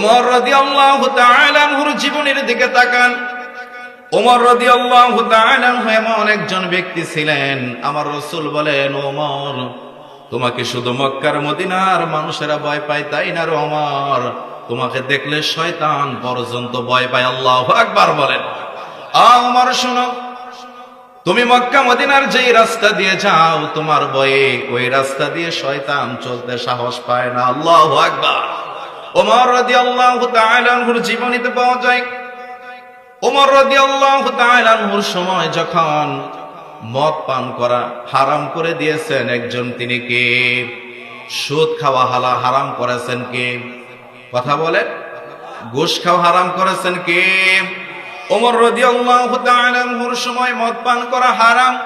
ওমর রাদিয়াল্লাহু তাআলা আনহুর জীবনের দিকে তাকান। ওমর রাদিয়াল্লাহু তাআলা আনহু এমন একজন ব্যক্তি ছিলেন, আমার রাসূল বলেন ওমর তোমাকে শুধু মক্কার মদিনার মানুষেরা ভয় পায়, তাই না রে ওমর তোমাকে দেখলে শয়তান পর্যন্ত ভয় পায়, আল্লাহু আকবার বলেন। আ ওমর শোনো, তুমি মক্কা মদিনার যেই রাস্তা দিয়ে যাও, তোমার বয়ে ওই রাস্তা দিয়ে শয়তান চলতে সাহস পায় না, আল্লাহ আকবার। ওমর রাদিয়াল্লাহু তাআলা আনহুর জীবনীতে পাওয়া যায়। ওমর রাদিয়াল্লাহু তাআলা আনহুর সময় যখন মদ পান করা হারাম করে দিয়েছেন, একজন তিনি কে? সুদ খাওয়া হালা হারাম করেছেন কে? কথা বলেন। ঘুষ খাওয়া হারাম করেছেন কে? ওমর তাআলা আনহুর সময় মদ পান করা হারাম।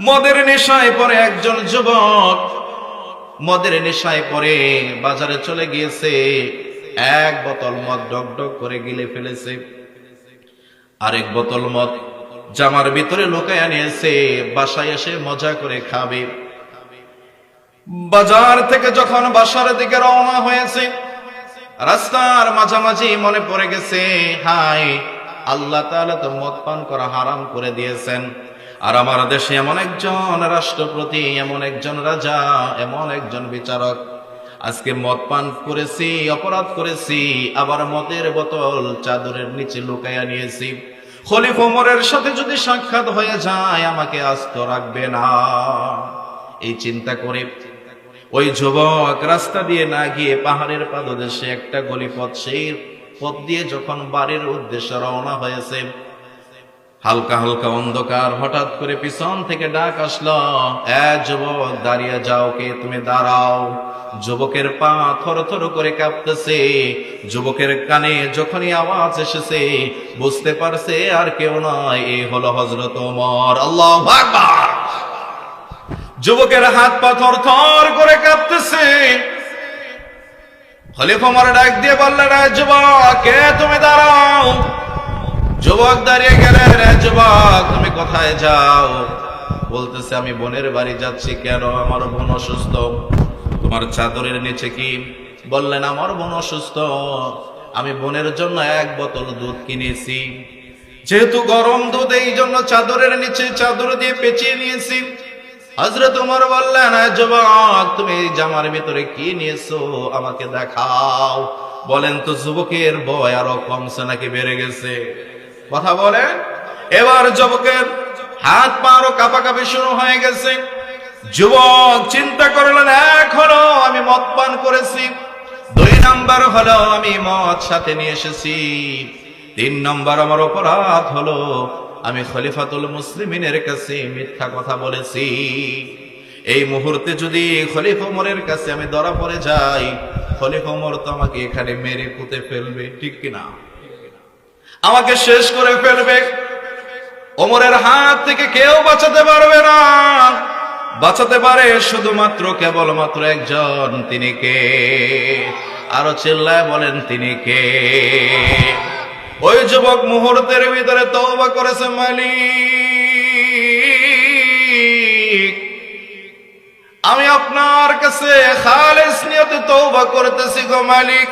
মদের নেশায় পরে একজন যুবক। মদের নেশায় পরে বাজারে চলে গিয়েছে। এক বোতল মদ ডক ডক করে গিলে ফেলেছে। আরেক বোতল মদ জামার ভিতরে লোকায় নিয়েছে বাসায় এসে মজা করে খাবে। বাজার থেকে যখন বাসার দিকে রওনা হয়েছে, রাস্তার মাঝামাঝি মনে পড়ে গেছে হাই আল্লাহ তাআলা তো মদ পান করা হারাম করে দিয়েছেন। আর আমার দেশে এমন একজন রাষ্ট্রপতি, এমন একজন রাজা, এমন একজন বিচারক। আজকে মদ পান করেছি, অপরাধ করেছি, আবার মদের বোতল চাদরের নিচে লুকাইয়া নিয়েছি। খলিফ ওমরের সাথে যদি সাক্ষাৎ হয়ে যায়, আমাকে আস্ত রাখবে না। এই চিন্তা করে ওই যুবক রাস্তা দিয়ে না গিয়ে পাহাড়ের পাদদেশে একটা গলিপথ, সেই পথ দিয়ে যখন বাড়ির উদ্দেশ্যে রওনা হয়েছে হালকা হালকা অন্ধকার হঠাৎ করে পিছন থেকে ডাক আসলো, এ যুবক, দাঁড়িয়ে যাও কে, তুমি দাঁড়াও। যুবকের পা থর থর করে কাঁপতেছে। যুবকের কানে যখনই আওয়াজ এসেছে, বুঝতে পারছে আর কেউ নয় এই হলো হজরত ওমর। আল্লাহ যুবকের হাত পা থর থর করে কাঁপতেছে। খলিফা আমার ডাক দিয়ে বললেন "রে যুবক, কে, তুমি দাঁড়াও। যুবক দাঁড়িয়ে গেলে, "রে যুবক, তুমি কোথায় যাও? বলতেছে, আমি বোনের বাড়ি যাচ্ছি, কেন? আমার বোন অসুস্থ। তোমার চাদরের নিচে কি? বললেন, আমার বোন অসুস্থ। আমি বোনের জন্য এক বোতল দুধ কিনেছি। যেহেতু গরম দুধ, এই জন্য চাদরের নিচে চাদর দিয়ে পেঁচিয়ে নিয়েছি। হজরত তোমার বললেন, "এ যুবক, তুমি জামার ভিতরে কি নিয়েছো? আমাকে দেখাও। বলেন তো, যুবকের বয় আরও কমছে নাকি, বেড়ে গেছে। কথা বলেন? এবার যুবকের হাত পা আরও কাঁপাকাঁপি শুরু হয়ে গেছে। যুবক, চিন্তা করলেন এখনও আমি মদ পান করেছি, দুই নাম্বার হলো আমি মদ সাথে নিয়ে এসেছি, তিন নম্বর আমার অপরাধ হলো আমি খলিফাতুল মুসলিমিনের কাছে মিথ্যা কথা বলেছি। এই মুহূর্তে যদি খলিফ ওমরের কাছে আমি ধরা পড়ে যাই, খলিফ ওমর তো আমাকে এখানে মেরে পুঁতে ফেলবে, ঠিক কিনা? আমাকে শেষ করে ফেলবে। ওমরের হাত থেকে কেউ বাঁচাতে পারবে না। বাঁচাতে পারে শুধুমাত্র কেবলমাত্র একজন, তিনি কে? আরও চিল্লায় বলেন, তিনি কে? ওই যুবক মুহূর্তের ভিতরে তওবা করেছে মালিক। আমি আপনার কাছে খালেস নিয়তে তওবা করতেছি গো মালিক।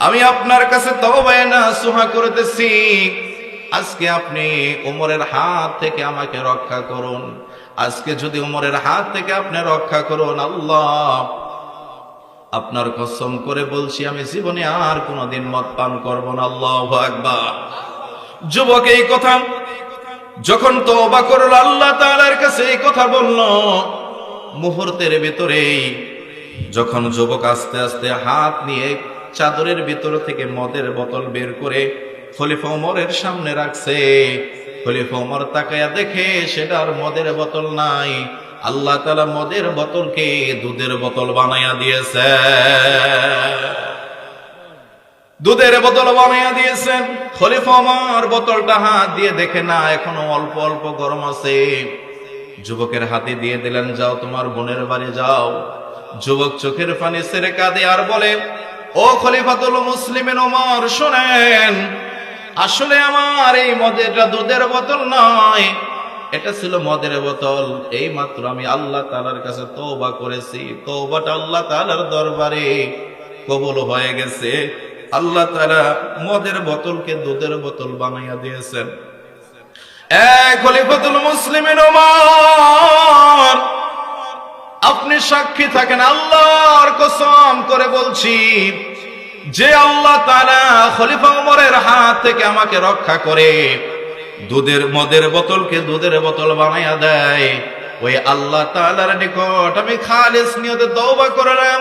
আমি আপনার কাছে তওবায় না সুহা করতেছি। আজকে আপনি উমরের হাত থেকে আমাকে রক্ষা করুন। আজকে যদি উমরের হাত থেকে আপনি রক্ষা করুন, আল্লাহ, আপনার কসম করে বলছি, আমি জীবনে আর কোনোদিন মদ পান করব না, আল্লাহ আকবার। যুবক, এই কথা, যখন তওবা করল, আল্লাহ তাআলার কাছে এই কথা বলল, মুহূর্তের ভেতরেই যখন যুবক আস্তে আস্তে হাত নিয়ে চাদরের ভিতর থেকে মদের বোতল বের করে খলিফা ওমরের সামনে রাখছে। খলিফা ওমর তাকায়া দেখে সেটার মদের বোতল নাই। আল্লাহ তালা মদের বোতলকে দুধের বোতল বানাইয়া দিয়েছে। দুধের বোতল বানাইয়া দিয়েছেন। খলিফা বোতলটা হাত দিয়ে দেখে, না, এখনও অল্প অল্প গরম আছে। যুবকের হাতে দিয়ে দিলেন, যাও তোমার বোনের বাড়ি যাও। যুবক চোখের পানি সেরে কাঁদে আর বলে ও খলিফাতুল মুসলিমের ওমর, শোনেন। আসলে আমার এই মদেরটা দুধের বোতল নয়, এটা ছিল মদের বোতল। এই মাত্র আমি আল্লাহ তালার কাছে তৌবা করেছি তৌবাটা আল্লাহ তালার দরবারে কবল হয়ে গেছে। আল্লাহ তারা মদের বোতলকে দুধের বোতল বানাইয়া দিয়েছেন। এক খলিফাতুল মুসলিমের ওমর আপনি সাক্ষী থাকেন, আল্লাহর কসম করে বলছি, যে আল্লাহ তাআলা খলিফা ওমরের হাত থেকে আমাকে রক্ষা করে, দুধের মদের বোতলকে দুধের বোতল বানাইয়া দেয়, ওই আল্লাহ তালার নিকট আমি খালিস নিয়তে তওবা করলাম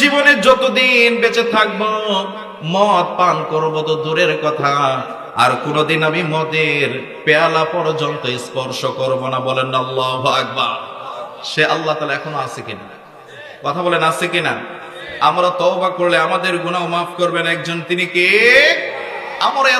জীবনে যতদিন বেঁচে থাকব, মদ পান করব তো দূরের কথা, আর কোনদিন আমি মদের পেয়ালা পর্যন্ত স্পর্শ করব না, বলেন আল্লাহ আকবার। সে আল্লাহ তালা এখনও আছে কিনা? কথা বলেন, আছে কিনা? আমরা তওবা করলে আমাদের গুনাহ মাফ করবেন। একজন তিনি কে? আমরা